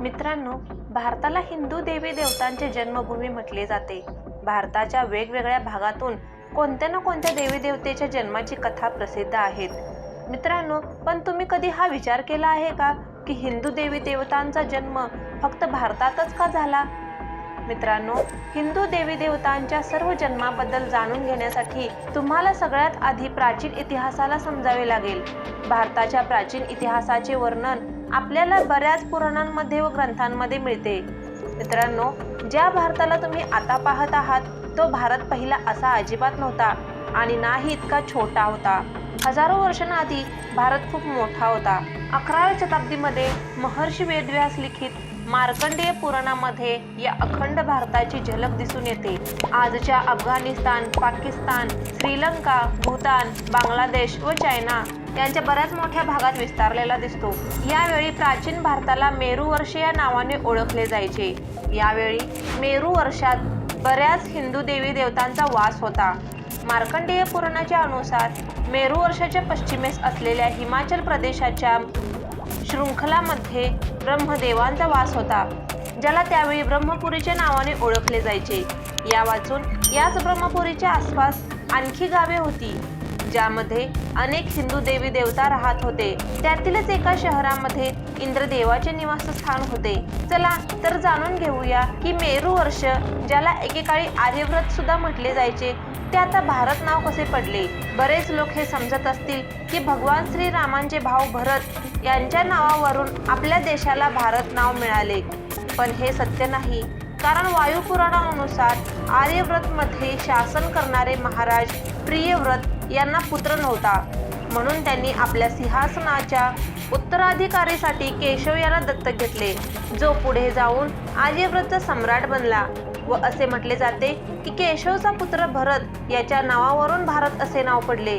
मित्रांनो भारताला हिंदू देवी देवतांची जन्मभूमी म्हटले जाते. भारताच्या वेगवेगळ्या भागातून कोणत्या ना कोणत्या देवी देवतेच्या जन्माची कथा प्रसिद्ध आहेत? मित्रांनो पण तुम्ही कधी हा विचार केला आहे का की हिंदू देवी देवतांचा जन्म फक्त भारतातच का झाला? मित्रांनो हिंदू देवी देवतांच्या सर्व जन्माबद्दल जाणून घेण्यासाठी तुम्हाला सगळ्यात आधी प्राचीन इतिहासाला समजावे लागेल. भारताच्या प्राचीन इतिहासाचे वर्णन आपल्याला बऱ्याच पुराणांमध्ये व ग्रंथांमध्ये मिळते. मित्रांनो ज्या भारताला तुम्ही आता पाहत आहात तो भारत पहिला असा अजिबात नव्हता आणि नाही इतका छोटा होता. हजारो वर्षांआधी भारत खूप मोठा होता. अकराव्या शताब्दीमध्ये महर्षी वेदव्यास लिखित मार्कंडेय पुराणामध्ये या अखंड भारताची झलक दिसून येते. आजच्या अफगाणिस्तान पाकिस्तान श्रीलंका भूतान बांगलादेश व चायना यांच्या बऱ्याच मोठ्या भागात विस्तारलेला दिसतो. यावेळी प्राचीन भारताला मेरू वर्ष या नावाने ओळखले जायचे. यावेळी मेरू वर्षात बऱ्याच हिंदू देवी देवतांचा वास होता. मार्कंडेय पुराणाच्या अनुसार मेरू वर्षाच्या पश्चिमेस असलेल्या हिमाचल प्रदेशाच्या शृंखलामध्ये ब्रह्मदेवांचा वास होता ज्याला त्यावेळी ब्रह्मपुरीच्या नावाने ओळखले जायचे. या वाचून याच ब्रह्मपुरीच्या आसपास आणखी गावे होती ज्यामध्ये अनेक हिंदू देवी देवता राहत होते. त्यातीलच एका शहरामध्ये इंद्रदेवाचे निवासस्थान होते. चला तर जाणून घेऊया की मेरू वर्ष ज्याला एकेकाळी आर्यव्रत सुद्धा म्हटले जायचे ते आता भारत नाव कसे पडले? बरेच लोक हे समजत असतील की भगवान श्रीरामांचे भाऊ भरत यांच्या नावावरून आपल्या देशाला भारत नाव मिळाले. पण हे सत्य नाही. कारण वायुपुराणानुसार आर्यव्रतमध्ये शासन करणारे महाराज प्रियव्रत यांना पुत्र नव्हता. म्हणून त्यांनी आपल्या सिंहासनाच्या उत्तराधिकारीसाठी केशव यांना दत्तक घेतले. जो पुढे जाऊन आर्यव्रतचा सम्राट बनला व असे म्हटले जाते की केशवचा पुत्र भरत याच्या नावावरून भारत असे नाव पडले.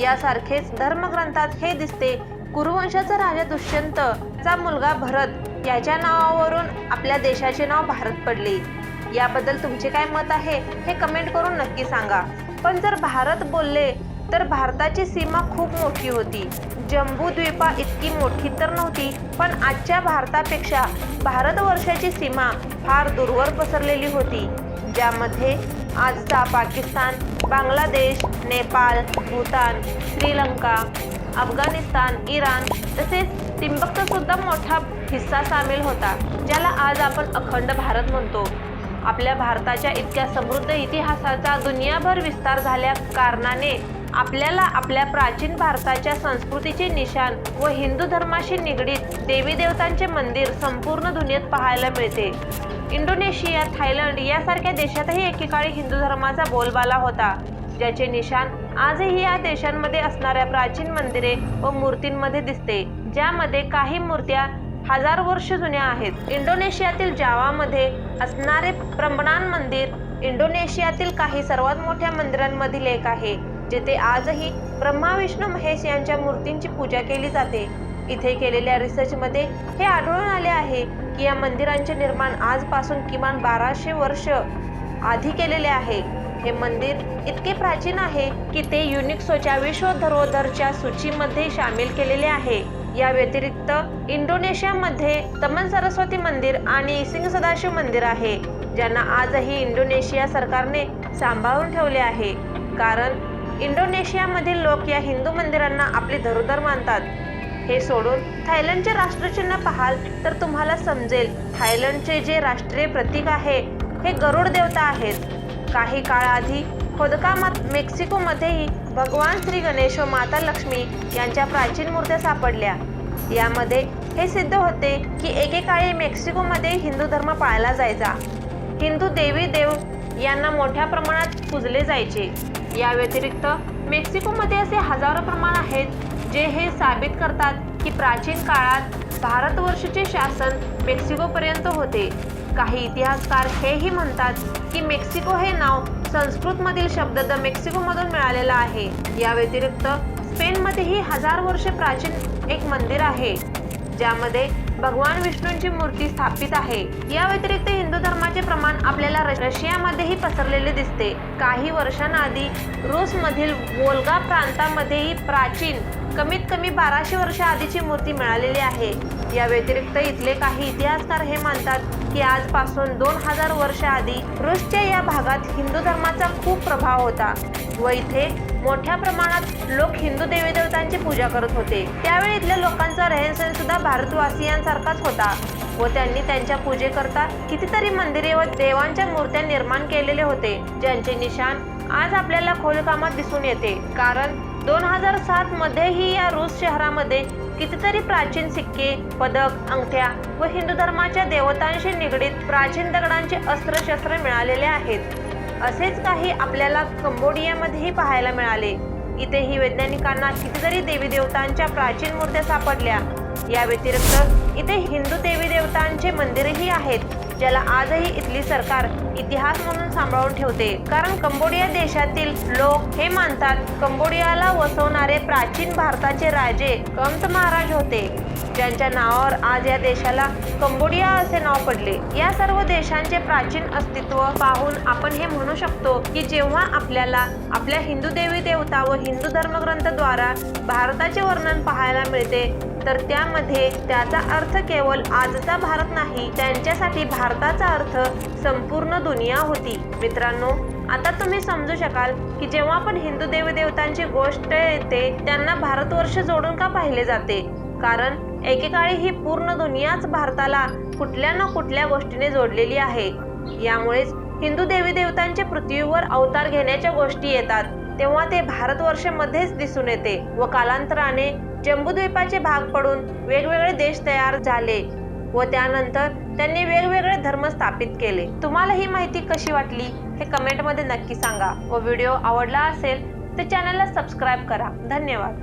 यासारखेच धर्मग्रंथात हे दिसते कुरुवंशाचा राजा दुष्यंत चा मुलगा भरत याच्या नावावरून आपल्या देशाचे नाव भारत पडले. याबद्दल तुमचे काय मत आहे हे कमेंट करून नक्की सांगा. पण जर भारत बोलले तर भारताची सीमा खूप मोठी होती. जम्बूद्वीपा इतकी मोठी तर नव्हती पण आजच्या भारतापेक्षा भारतवर्षाची सीमा फार दूरवर पसरलेली होती. ज्यामध्ये आजचा पाकिस्तान बांगलादेश नेपाळ भूतान श्रीलंका अफगाणिस्तान इराण तसेच तिंबकचा सुद्धा मोठा हिस्सा सामील होता ज्याला आज आपण अखंड भारत म्हणतो. आपल्या भारताच्या इतक्या समृद्ध इतिहासाचा दुनियाभर विस्तार झाल्या कारणाने आपल्याला आपल्या प्राचीन भारताच्या संस्कृतीचे निशान व हिंदू धर्माशी निगडीत देवी देवतांचे मंदिर संपूर्ण दुनियेत पाहायला मिळते. इंडोनेशिया थायलंड यासारख्या देशातही एकेकाळी हिंदू धर्माचा बोलबाला होता. ज्याचे निशाण आजही या देशांमध्ये असणाऱ्या प्राचीन मंदिरे व मूर्तींमध्ये दिसते. ज्यामध्ये काही मूर्त्या हजार वर्ष जुन्या आहेत. इंडोनेशियातील जावामध्ये असणारे प्रंबणान मंदिर इंडोनेशियातील काही सर्वात मोठ्या मंदिरांमधील एक आहे. जेथे आजही ब्रह्मा विष्णू महेश यांच्या मूर्तींची पूजा केली जाते. इथे केलेल्या रिसर्चमध्ये हे आढळून आले आहे की या मंदिरांचे निर्माण आजपासून किमान बाराशे वर्ष आधी केलेले आहे. हे मंदिर इतके प्राचीन आहे की ते युनिक्सोच्या विश्व धरोहरच्या सूचीमध्ये सामील केलेले आहे. या व्यतिरिक्त इंडोनेशियामध्ये तमन सरस्वती मंदिर आणि सिंग सदाशिव मंदिर आहे ज्यांना आजही इंडोनेशिया सरकारने सांभाळून ठेवले आहे. कारण इंडोनेशियामधील लोक या हिंदू मंदिरांना आपली धरोधर मानतात. हे सोडून थायलंडचे राष्ट्रचिन्ह पाहाल तर तुम्हाला समजेल थायलंडचे जे राष्ट्रीय प्रतीक आहे हे गरुड देवता आहेत. काही काळाआधी खोदकामात मेक्सिकोमध्येही भगवान श्री गणेश व माता लक्ष्मी यांच्या प्राचीन मूर्त्या सापडल्या. यामध्ये हे सिद्ध होते की एकेकाळी मेक्सिकोमध्ये हिंदू धर्म पाळला जायचा. हिंदू देवी देव यांना मोठ्या प्रमाणात पुजले जायचे. या व्यतिरिक्त मेक्सिकोमध्ये असे हजारो प्रमाण आहेत जे हे साबित करतात की प्राचीन काळात भारतवर्षाचे शासन मेक्सिकोपर्यंत होते. काही इतिहासकार हेही म्हणतात की मेक्सिको हे नाव संस्कृतमधील शब्द द मेक्सिकोमधून मिळालेला आहे. या व्यतिरिक्त स्पेनमध्येही हजार वर्ष प्राचीन एक मंदिर आहे ज्यामध्ये भगवान विष्णूंची मूर्ती स्थापित आहे. या व्यतिरिक्त हिंदू धर्माचे प्रमाण आपल्याला र- रशियामध्येही पसरलेले दिसते. काही वर्षांआधी रूसमधील वोल्गा प्रांतामध्येही प्राचीन कमीत कमी बाराशे वर्ष आधीची मूर्ती मिळालेली आहे. या व्यतिरिक्त इथले काही इतिहासकार हे मानतात की आजपासून दोन हजार वर्ष आधी रूसच्या या भागात हिंदू धर्माचा खूप प्रभाव होता व इथे मोठ्या प्रमाणात लोक हिंदू देवी देवतांची पूजा करत होते. त्यावेळी इथल्या लोकांचा रहनसहन सुद्धा भारतवासियांसारखाच होता व त्यांनी त्यांच्या पूजेकरता कितीतरी मंदिरे व देवांच्या मूर्त्या निर्माण केलेले होते ज्यांचे निशाण आज आपल्याला खोलकामात दिसून येते. कारण दोन हजार सात मध्येही या रूस शहरामध्ये कितीतरी प्राचीन सिक्के पदक अंगठ्या व हिंदू धर्माच्या देवतांशी निगडीत प्राचीन दगडांचे अस्त्रशस्त्र मिळालेले आहेत. असेच काही आपल्याला कंबोडियामध्येही पाहायला मिळाले. इथेही वैज्ञानिकांना कितीतरी देवी देवतांच्या प्राचीन मूर्त्या सापडल्या. या व्यतिरिक्त इथे हिंदू देवी देवतांचे मंदिरही आहेत. ज्याला आजही इथली सरकार इतिहास म्हणून सांभाळून ठेवते. कारण कंबोडिया देशातील लोक हे मानतात कंबोडियाला वसवणारे प्राचीन भारताचे राजे कंत महाराज होते. ज्यांच्या नावावर आज या देशाला कंबोडिया असे नाव पडले. या सर्व देशांचे प्राचीन अस्तित्व पाहून आपण हे म्हणू शकतो की जेव्हा आपल्याला आपल्या हिंदू देवी देवता व हिंदू धर्मग्रंथद्वारा भारताचे वर्णन पाहायला मिळते तर त्यामध्ये त्याचा अर्थ केवळ आजचा भारत नाही त्यांच्यासाठी भारताचा अर्थ संपूर्ण दुनिया होती. मित्रांनो आता तुम्ही समजू शकाल की जेव्हा आपण हिंदू देवदेवतांची गोष्ट येते त्यांना भारतवर्ष जोडून का पाहिले जाते? कारण एकेकाळी ही पूर्ण दुनियाच भारताला कुठल्या ना कुठल्या गोष्टीने जोडलेली आहे. यामुळेच हिंदू देवी देवतांचे पृथ्वीवर अवतार घेण्याच्या गोष्टी येतात तेव्हा ते भारतवर्षामध्येच दिसून येते व कालांतराने जम्बुद्वीपाचे भाग पडून वेगवेगळे देश तयार झाले व त्यानंतर त्यांनी वेगवेगळे धर्म स्थापित केले. तुम्हाला ही माहिती कशी वाटली हे कमेंटमध्ये नक्की सांगा व व्हिडिओ आवडला असेल तर चॅनलला सबस्क्राईब करा. धन्यवाद.